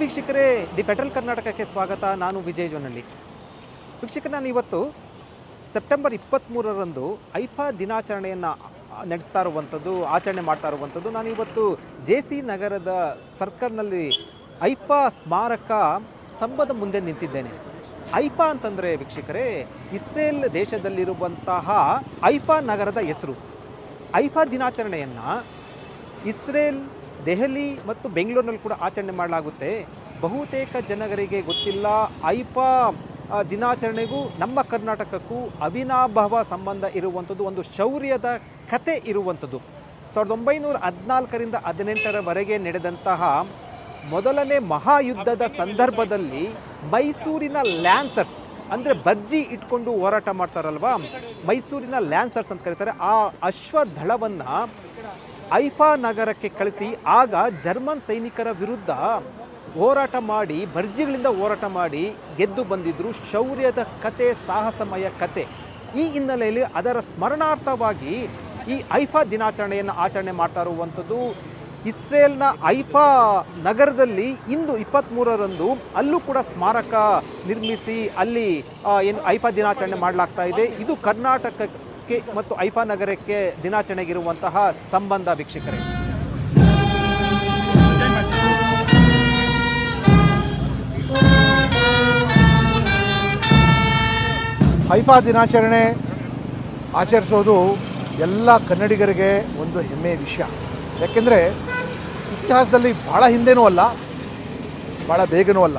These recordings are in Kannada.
ವೀಕ್ಷಕರೇ, ದಿ ಪೆಟ್ರಲ್ ಕರ್ನಾಟಕಕ್ಕೆ ಸ್ವಾಗತ. ನಾನು ವಿಜಯ್ ಜೋನಳ್ಳಿ. ವೀಕ್ಷಕ ನಾನು ಇವತ್ತು ಸೆಪ್ಟೆಂಬರ್ ಇಪ್ಪತ್ತ್ಮೂರರಂದು ಐಫಾ ದಿನಾಚರಣೆಯನ್ನು ನಡೆಸ್ತಾ ಇರುವಂಥದ್ದು, ಆಚರಣೆ ಮಾಡ್ತಾ ಇರುವಂಥದ್ದು. ನಾನು ಇವತ್ತು ಜೆ ಸಿ ನಗರದ ಸರ್ಕಲ್ನಲ್ಲಿ ಐಫಾ ಸ್ಮಾರಕ ಸ್ತಂಭದ ಮುಂದೆ ನಿಂತಿದ್ದೇನೆ. ಐಫಾ ಅಂತಂದರೆ ವೀಕ್ಷಕರೇ, ಇಸ್ರೇಲ್ ದೇಶದಲ್ಲಿರುವಂತಹ ಐಫಾ ನಗರದ ಹೆಸರು. ಐಫಾ ದಿನಾಚರಣೆಯನ್ನು ಇಸ್ರೇಲ್ ದೆಹಲಿ ಮತ್ತು ಬೆಂಗಳೂರಿನಲ್ಲಿ ಕೂಡ ಆಚರಣೆ ಮಾಡಲಾಗುತ್ತೆ. ಬಹುತೇಕ ಜನರಿಗೆ ಗೊತ್ತಿಲ್ಲ, ಐಪ ದಿನಾಚರಣೆಗೂ ನಮ್ಮ ಕರ್ನಾಟಕಕ್ಕೂ ಅವಿನಾಭಾವ ಸಂಬಂಧ ಇರುವಂಥದ್ದು, ಒಂದು ಶೌರ್ಯದ ಕತೆ ಇರುವಂಥದ್ದು. ಸಾವಿರದ ಒಂಬೈನೂರ ಹದಿನಾಲ್ಕರಿಂದ ಹದಿನೆಂಟರವರೆಗೆ ನಡೆದಂತಹ ಮೊದಲನೇ ಮಹಾಯುದ್ಧದ ಸಂದರ್ಭದಲ್ಲಿ ಮೈಸೂರಿನ ಲ್ಯಾನ್ಸರ್ಸ್, ಅಂದರೆ ಬರ್ಜಿ ಇಟ್ಕೊಂಡು ಹೋರಾಟ ಮಾಡ್ತಾರಲ್ವಾ? ಮೈಸೂರಿನ ಲ್ಯಾನ್ಸರ್ಸ್ ಅಂತ ಕರೀತಾರೆ. ಆ ಅಶ್ವದಳವನ್ನು ಐಫಾ ನಗರಕ್ಕೆ ಕಳಿಸಿ, ಆಗ ಜರ್ಮನ್ ಸೈನಿಕರ ವಿರುದ್ಧ ಹೋರಾಟ ಮಾಡಿ, ಭರ್ಜಿಗಳಿಂದ ಹೋರಾಟ ಮಾಡಿ ಗೆದ್ದು ಬಂದಿದ್ರು ಶೌರ್ಯದ ಕತೆ, ಸಾಹಸಮಯ ಕತೆ. ಈ ಹಿನ್ನೆಲೆಯಲ್ಲಿ ಅದರ ಸ್ಮರಣಾರ್ಥವಾಗಿ ಈ ಐಫಾ ದಿನಾಚರಣೆಯನ್ನು ಆಚರಣೆ ಮಾಡ್ತಾ ಇರುವಂಥದ್ದು ಇಸ್ರೇಲ್ನ ಐಫಾ ನಗರದಲ್ಲಿ ಇಂದು ಇಪ್ಪತ್ತ್ಮೂರರಂದು ಅಲ್ಲೂ ಕೂಡ ಸ್ಮಾರಕ ನಿರ್ಮಿಸಿ ಅಲ್ಲಿ ಏನು ಐಫಾ ದಿನಾಚರಣೆ ಮಾಡಲಾಗ್ತಾ ಇದೆ. ಇದು ಕರ್ನಾಟಕಕ್ಕೆ ಮತ್ತು ಐಫಾ ನಗರಕ್ಕೆ ದಿನಾಚರಣೆಗಿರುವಂತಹ ಸಂಬಂಧ ವೀಕ್ಷಕರೇ. ಐಫಾ ದಿನಾಚರಣೆ ಆಚರಿಸೋದು ಎಲ್ಲ ಕನ್ನಡಿಗರಿಗೆ ಒಂದು ಹೆಮ್ಮೆಯ ವಿಷಯ. ಯಾಕೆಂದರೆ ಇತಿಹಾಸದಲ್ಲಿ ಭಾಳ ಹಿಂದೆನೂ ಅಲ್ಲ ಭಾಳ ಬೇಗನೂ ಅಲ್ಲ.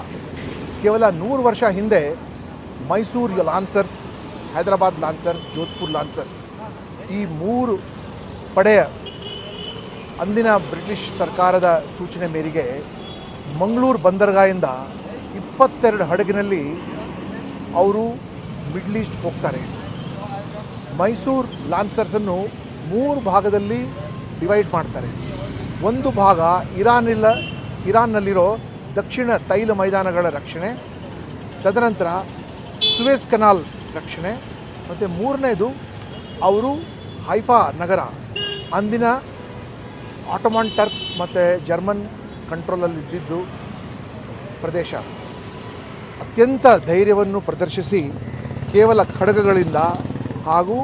ಕೇವಲ ನೂರು ವರ್ಷ ಹಿಂದೆ ಮೈಸೂರು ಲಾನ್ಸರ್ಸ್ ಹೈದರಾಬಾದ್ ಲಾನ್ಸರ್ಸ್ ಜೋಧ್ಪುರ್ ಲಾನ್ಸರ್ಸ್ ಈ ಮೂರು ಪಡೆಯ ಅಂದಿನ ಬ್ರಿಟಿಷ್ ಸರ್ಕಾರದ ಸೂಚನೆ ಮೇರೆಗೆ ಮಂಗಳೂರು ಬಂದರ್ಗಾಯಿಂದ ಇಪ್ಪತ್ತೆರಡು ಹಡಗಿನಲ್ಲಿ ಅವರು ಮಿಡ್ಲ್ ಈಸ್ಟ್ ಹೋಗ್ತಾರೆ. ಮೈಸೂರು ಲಾನ್ಸರ್ಸನ್ನು ಮೂರು ಭಾಗದಲ್ಲಿ ಡಿವೈಡ್ ಮಾಡ್ತಾರೆ. ಒಂದು ಭಾಗ ಇರಾನಿಲ್ಲ, ಇರಾನ್ನಲ್ಲಿರೋ ದಕ್ಷಿಣ ತೈಲ ಮೈದಾನಗಳ ರಕ್ಷಣೆ, ತದನಂತರ ಸುವೇಸ್ ಕೆನಾಲ್ ರಕ್ಷಣೆ. ಮತ್ತು ಮೂರನೇದು ಅವರು ಹೈಫಾ ನಗರ ಅಂದಿನ ಆಟೋಮಾನ್ ಟರ್ಕ್ಸ್ ಮತ್ತು ಜರ್ಮನ್ ಕಂಟ್ರೋಲಲ್ಲಿ ಇದ್ದಿದ್ದು ಪ್ರದೇಶ. ಅತ್ಯಂತ ಧೈರ್ಯವನ್ನು ಪ್ರದರ್ಶಿಸಿ ಕೇವಲ ಖಡಗಗಳಿಂದ ಹಾಗೂ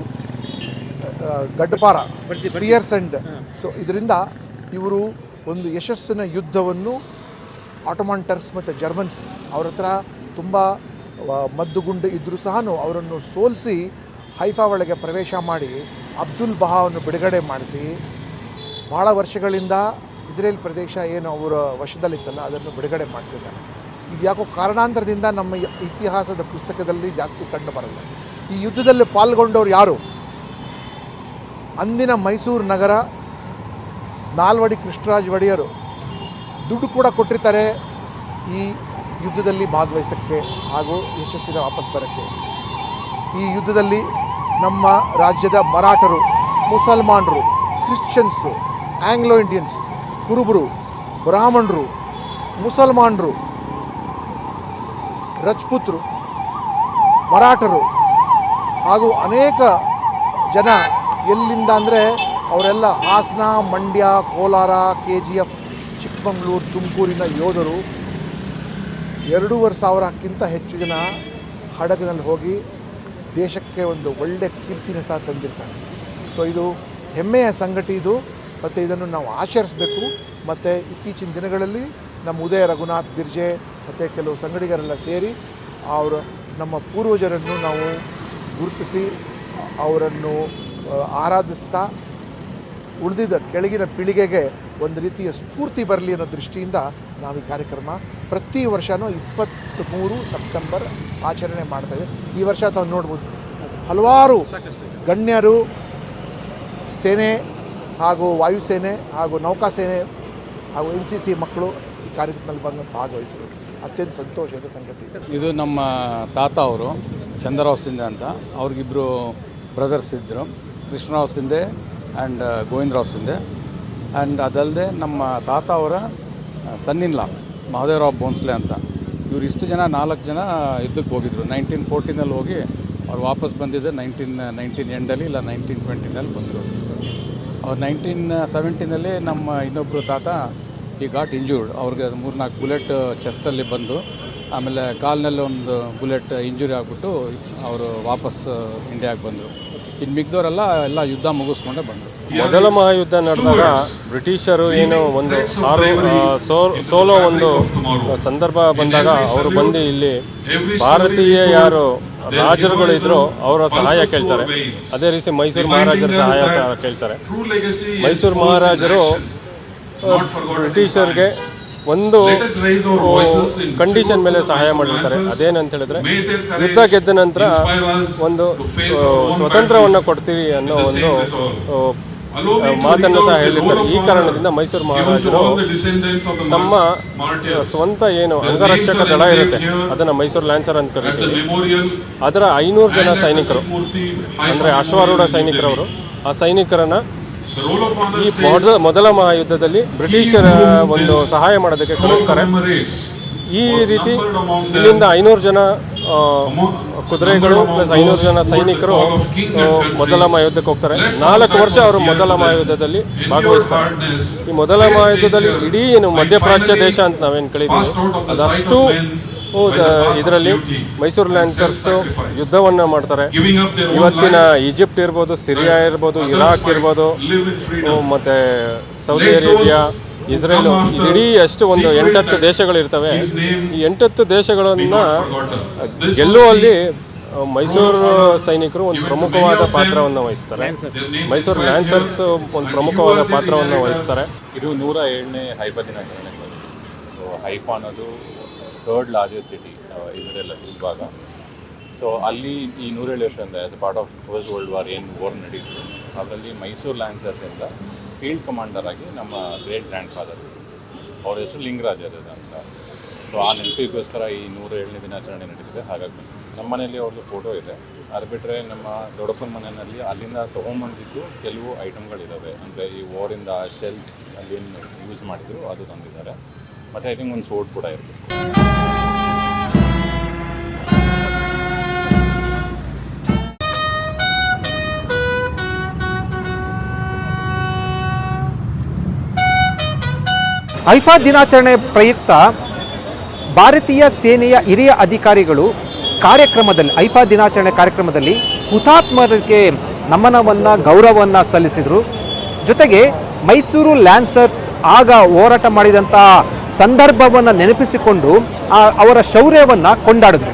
ಗಡ್ಡಪಾರ ಸ್ಪಿಯರ್ಸ್ ಅಂಡ್ ಸೊ ಇದರಿಂದ ಇವರು ಒಂದು ಯಶಸ್ಸಿನ ಯುದ್ಧವನ್ನು ಆಟೋಮಾನ್ ಟರ್ಕ್ಸ್ ಮತ್ತು ಜರ್ಮನ್ಸ್ ಅವ್ರ ಹತ್ರ ತುಂಬ ಮದ್ದುಗುಂಡು ಇದ್ದರೂ ಸಹ ಅವರನ್ನು ಸೋಲಿಸಿ ಹೈಫಾ ಒಳಗೆ ಪ್ರವೇಶ ಮಾಡಿ ಅಬ್ದುಲ್ ಬಹಾವನ್ನು ಬಿಡುಗಡೆ ಮಾಡಿಸಿ. ಭಾಳ ವರ್ಷಗಳಿಂದ ಇಸ್ರೇಲ್ ಪ್ರದೇಶ ಏನು ಅವರ ವಶದಲ್ಲಿತ್ತಲ್ಲ, ಅದನ್ನು ಬಿಡುಗಡೆ ಮಾಡಿಸಿದ್ದಾರೆ. ಇದು ಯಾಕೋ ಕಾರಣಾಂತರದಿಂದ ನಮ್ಮ ಇತಿಹಾಸದ ಪುಸ್ತಕದಲ್ಲಿ ಜಾಸ್ತಿ ಕಂಡು ಬರಲ್ಲ. ಈ ಯುದ್ಧದಲ್ಲಿ ಪಾಲ್ಗೊಂಡವರು ಯಾರು? ಅಂದಿನ ಮೈಸೂರು ನಗರ ನಾಲ್ವಡಿ ಕೃಷ್ಣರಾಜ ಒಡೆಯರು. ದುಡ್ಡು ಕೂಡ ಕೊಟ್ಟಿರ್ತಾರೆ ಈ ಯುದ್ಧದಲ್ಲಿ ಭಾಗವಹಿಸೋಕ್ಕೆ ಹಾಗೂ ಯಶಸ್ಸಿನ ವಾಪಸ್ ಬರೋಕ್ಕೆ. ಈ ಯುದ್ಧದಲ್ಲಿ ನಮ್ಮ ರಾಜ್ಯದ ಮರಾಠರು, ಮುಸಲ್ಮಾನರು, ಕ್ರಿಶ್ಚಿಯನ್ಸು ಆಂಗ್ಲೋ ಇಂಡಿಯನ್ಸ್ ಕುರುಬರು, ಬ್ರಾಹ್ಮಣರು, ಮುಸಲ್ಮಾನರು, ರಜಪೂತರು, ಮರಾಠರು ಹಾಗೂ ಅನೇಕ ಜನ ಎಲ್ಲಿಂದ ಅಂದರೆ ಅವರೆಲ್ಲ Hassan, Mandya, Kolar, K G F, Chikkamagaluru, ತುಮಕೂರಿನ ಯೋಧರು ಎರಡೂವರೆ ಸಾವಿರಕ್ಕಿಂತ ಹೆಚ್ಚು ಜನ ಹಡಗಿನಲ್ಲಿ ಹೋಗಿ ದೇಶಕ್ಕೆ ಒಂದು ಒಳ್ಳೆಯ ಕೀರ್ತಿನ ಸಹ ತಂದಿರ್ತಾರೆ. ಸೊ ಇದು ಹೆಮ್ಮೆಯ ಸಂಗತಿ ಇದು. ಮತ್ತು ಇದನ್ನು ನಾವು ಆಚರಿಸಬೇಕು. ಮತ್ತು ಇತ್ತೀಚಿನ ದಿನಗಳಲ್ಲಿ ನಮ್ಮ ಉದಯ ರಘುನಾಥ್ ಬಿರ್ಜೆ ಮತ್ತು ಕೆಲವು ಸಂಗಡಿಗರೆಲ್ಲ ಸೇರಿ ಅವರ ನಮ್ಮ ಪೂರ್ವಜರನ್ನು ನಾವು ಗುರುತಿಸಿ ಅವರನ್ನು ಆರಾಧಿಸ್ತಾ ಉಳಿದಿದ್ದ ಕೆಳಗಿನ ಪೀಳಿಗೆಗೆ ಒಂದು ರೀತಿಯ ಸ್ಫೂರ್ತಿ ಬರಲಿ ಅನ್ನೋ ದೃಷ್ಟಿಯಿಂದ ನಾವು ಈ ಕಾರ್ಯಕ್ರಮ ಪ್ರತಿ ವರ್ಷವೂ ಇಪ್ಪತ್ತ್ಮೂರು ಸೆಪ್ಟೆಂಬರ್ ಆಚರಣೆ ಮಾಡ್ತಾ ಈ ವರ್ಷ ತಾವು ನೋಡ್ಬೋದು, ಹಲವಾರು ಗಣ್ಯರು, ಸೇನೆ ಹಾಗೂ ವಾಯುಸೇನೆ ಹಾಗೂ ನೌಕಾಸೇನೆ ಹಾಗೂ ಎನ್ ಸಿ ಸಿ ಮಕ್ಕಳು ಈ ಕಾರ್ಯಕ್ರಮದಲ್ಲಿ ಬಂದು ಭಾಗವಹಿಸಿದರು. ಅತ್ಯಂತ ಸಂತೋಷದ ಸಂಗತಿ ಇದು. ನಮ್ಮ ತಾತ ಅವರು ಚಂದ್ರರಾವ್ ಸಿಂಧೆ ಅಂತ ಅವ್ರಿಗಿಬ್ಬರು ಬ್ರದರ್ಸ್ ಇದ್ದರು ಕೃಷ್ಣರಾವ್ ಸಿಂಧೆ ಆ್ಯಂಡ್ ಗೋವಿಂದರಾವ್ ಸಿಂಧೆ ಆ್ಯಂಡ್ ಅದಲ್ಲದೆ ನಮ್ಮ ತಾತ ಅವರ ಸನ್ನಿನ್ಲಾ ಮಹದೇವರಾವ್ ಬೋನ್ಸ್ಲೆ ಅಂತ. ಇವ್ರು ಇಷ್ಟು ಜನ, ನಾಲ್ಕು ಜನ ಯುದ್ಧಕ್ಕೆ ಹೋಗಿದ್ರು. ನೈನ್ಟೀನ್ ಫೋರ್ಟೀನಲ್ಲಿ ಹೋಗಿ ಅವ್ರು ವಾಪಸ್ ಬಂದಿದ್ದೆ ನೈನ್ಟೀನ್ ನೈನ್ಟೀನ್ ಎಂಡಲ್ಲಿ ಇಲ್ಲ ನೈನ್ಟೀನ್ ಟ್ವೆಂಟಿನಲ್ಲಿ ಬಂದರು. ಅವ್ರು ನೈನ್ಟೀನ್ ಸೆವೆಂಟೀನಲ್ಲಿ ನಮ್ಮ ಇನ್ನೊಬ್ಬರು ತಾತ ಈ ಗಾಟ್ ಇಂಜೂರ್ಡ್ ಅವ್ರಿಗೆ ಅದು ಮೂರ್ನಾಲ್ಕು ಬುಲೆಟ್ ಚೆಸ್ಟಲ್ಲಿ ಬಂದು, ಆಮೇಲೆ ಕಾಲಿನಲ್ಲಿ ಒಂದು ಬುಲೆಟ್ ಇಂಜುರಿ ಆಗಿಬಿಟ್ಟು, ಅವರು ವಾಪಸ್ ಇಂಡಿಯಾಗೆ ಬಂದರು. ಇನ್ನು ಮಿಗ್ದವರೆಲ್ಲ ಎಲ್ಲ ಯುದ್ಧ ಮುಗಿಸ್ಕೊಂಡೆ ಬಂದರು. ಮೊದಲ ಮಹಾಯುದ್ಧ ನಡೆದಾಗ ಬ್ರಿಟಿಷರು ಏನು ಒಂದು ಸೋಲೋ ಒಂದು ಸಂದರ್ಭ ಬಂದಾಗ ಅವರು ಬಂದು ಇಲ್ಲಿ ಭಾರತೀಯ ಯಾರು ರಾಜರುಗಳು ಇದ್ರು ಅವರ ಸಹಾಯ ಕೇಳ್ತಾರೆ. ಅದೇ ರೀತಿ ಮೈಸೂರು ಮಹಾರಾಜರ ಸಹಾಯ ಸಹ ಕೇಳ್ತಾರೆ. ಮೈಸೂರು ಮಹಾರಾಜರು ಬ್ರಿಟಿಷರ್ಗೆ ಒಂದು ಕಂಡೀಷನ್ ಮೇಲೆ ಸಹಾಯ ಮಾಡಿರ್ತಾರೆ. ಅದೇನಂತ ಹೇಳಿದ್ರೆ ಯುದ್ಧ ಗೆದ್ದ ನಂತರ ಒಂದು ಸ್ವತಂತ್ರವನ್ನು ಕೊಡ್ತೀವಿ ಅನ್ನೋ ಒಂದು ಮಾತನ್ನು ಸಹ ಹೇಳಿರ್ತಾರೆ ಈ ಕಾರಣದಿಂದ ಮೈಸೂರು ಮಹಾರಾಜರು ತಮ್ಮ ಸ್ವಂತ ಏನು ಅಂಗರಕ್ಷಕ ದಳ ಇರುತ್ತೆ ಅದನ್ನ ಮೈಸೂರು ಲ್ಯಾನ್ಸರ್ ಅಂತ ಕರೀತಾರೆ. ಅದರ ಐನೂರು ಜನ ಸೈನಿಕರು. ಅಂದ್ರೆ ಅಶ್ವಾರೂಢ ಸೈನಿಕರವರು. ಆ ಸೈನಿಕರನ್ನ ಈ ಮೊದ ಮೊದಲ ಮಹಾಯುದ್ಧದಲ್ಲಿ ಬ್ರಿಟಿಷರ ಒಂದು ಸಹಾಯ ಮಾಡೋದಕ್ಕೆ ಕಳಿಸ್ತಾರೆ ಈ ರೀತಿ ಇಲ್ಲಿಂದ ಐನೂರು ಜನ ಕುದುರೆಗಳು ಪ್ಲಸ್ ಐನೂರು ಜನ ಸೈನಿಕರು ಮೊದಲ ಮಹಾಯುದ್ಧಕ್ಕೆ ಹೋಗ್ತಾರೆ. ನಾಲ್ಕು ವರ್ಷ ಅವರು ಮೊದಲ ಮಹಾಯುದ್ಧದಲ್ಲಿ ಭಾಗವಹಿಸ್ತಾರೆ. ಈ ಮೊದಲ ಮಹಾಯುದ್ಧದಲ್ಲಿ ಇಡೀ ಏನು ಮಧ್ಯಪ್ರಾಚ್ಯ ದೇಶ ಅಂತ ನಾವೇನು ಕಳಿತೀವಿ ಅದಷ್ಟು ಇದರಲ್ಲಿ ಮೈಸೂರು ಲ್ಯಾನ್ಸರ್ಸ್ ಯುದ್ಧವನ್ನ ಮಾಡ್ತಾರೆ. ಇವತ್ತಿನ ಈಜಿಪ್ಟ್ ಇರ್ಬೋದು ಸಿರಿಯಾ ಇರ್ಬೋದು ಇರಾಕ್ ಇರ್ಬೋದು ಮತ್ತೆ ಸೌದಿ ಅರೇಬಿಯಾ ಇಸ್ರೇಲ್ ಇಡೀ ಅಷ್ಟು ಒಂದು ಎಂಟತ್ತು ದೇಶಗಳು ಇರ್ತವೆ. ಈ ಎಂಟತ್ತು ದೇಶಗಳನ್ನ ಗೆಲ್ಲುವಲ್ಲಿ ಮೈಸೂರು ಸೈನಿಕರು ಒಂದು ಪ್ರಮುಖವಾದ ಪಾತ್ರವನ್ನು ವಹಿಸ್ತಾರೆ. ಮೈಸೂರು ಲ್ಯಾನ್ಸರ್ಸ್ ಒಂದು ಪ್ರಮುಖವಾದ ಪಾತ್ರವನ್ನು ವಹಿಸ್ತಾರೆ. ಇದು ನೂರ ಏಳನೇ ಹೈಫಾ ದಿನಾಚರಣೆ. ಸೊ ಹೈಫಾ ಅನ್ನೋದು ಥರ್ಡ್ ಲಾರ್ಜೆಸ್ಟ್ ಸಿಟಿ ಇಸ್ರೇಲ್ ಇವಾಗ ಸೊ ಅಲ್ಲಿ ಈ ನೂರೇಳು ವರ್ಷದಿಂದ as a part of first world war ಏನು ವಾರ್ ನಡೀತು, ಅದರಲ್ಲಿ ಮೈಸೂರು ಲ್ಯಾನ್ಸರ್ಸಿಂದ ಫೀಲ್ಡ್ ಕಮಾಂಡರ್ ಆಗಿ ನಮ್ಮ ಗ್ರೇಟ್ ಗ್ರ್ಯಾಂಡ್ ಫಾದರ್ ಅವ್ರ ಹೆಸರು ಲಿಂಗರಾಜರ್ ಅಂತ. ಸೊ ಆ ನೆನಪಿಗೋಸ್ಕರ ಈ ನೂರ ಏಳನೇ ದಿನಾಚರಣೆ ನಡೀತಿದೆ, ಹಾಗಾಗಿ ನಮ್ಮ ಮನೆಯಲ್ಲಿ ಅವ್ರದ್ದು ಫೋಟೋ ಇದೆ. ಅದು ಬಿಟ್ಟರೆ ನಮ್ಮ ದೊಡ್ಡಪ್ಪನ ಮನೆಯಲ್ಲಿ ಅಲ್ಲಿಂದ ತೊಗೊಂಬಂದಿದ್ದು ಕೆಲವು ಐಟಮ್ಗಳಿದ್ದಾವೆ ಅಂದರೆ ಈ ವಾರಿಂದ ಶೆಲ್ಸ್ ಅಲ್ಲಿ ಏನು ಯೂಸ್ ಮಾಡಿದ್ರು, ಅದು ತಂದಿದ್ದಾರೆ. ಮತ್ತು ಐ ಥಿಂಕ್ ಒಂದು ಸೋಟ್ ಕೂಡ ಇರುತ್ತೆ ಐಫಾ ದಿನಾಚರಣೆ ಪ್ರಯುಕ್ತ ಭಾರತೀಯ ಸೇನೆಯ ಹಿರಿಯ ಅಧಿಕಾರಿಗಳು ಕಾರ್ಯಕ್ರಮದಲ್ಲಿ, ಐಫಾ ದಿನಾಚರಣೆ ಕಾರ್ಯಕ್ರಮದಲ್ಲಿ ಹುತಾತ್ಮರಿಗೆ ನಮನವನ್ನು, ಗೌರವವನ್ನು ಸಲ್ಲಿಸಿದರು. ಜೊತೆಗೆ ಮೈಸೂರು ಲ್ಯಾನ್ಸರ್ಸ್ ಆಗ ಹೋರಾಟ ಮಾಡಿದಂಥ ಸಂದರ್ಭವನ್ನು ನೆನಪಿಸಿಕೊಂಡು ಅವರ ಶೌರ್ಯವನ್ನು ಕೊಂಡಾಡಿದ್ರು.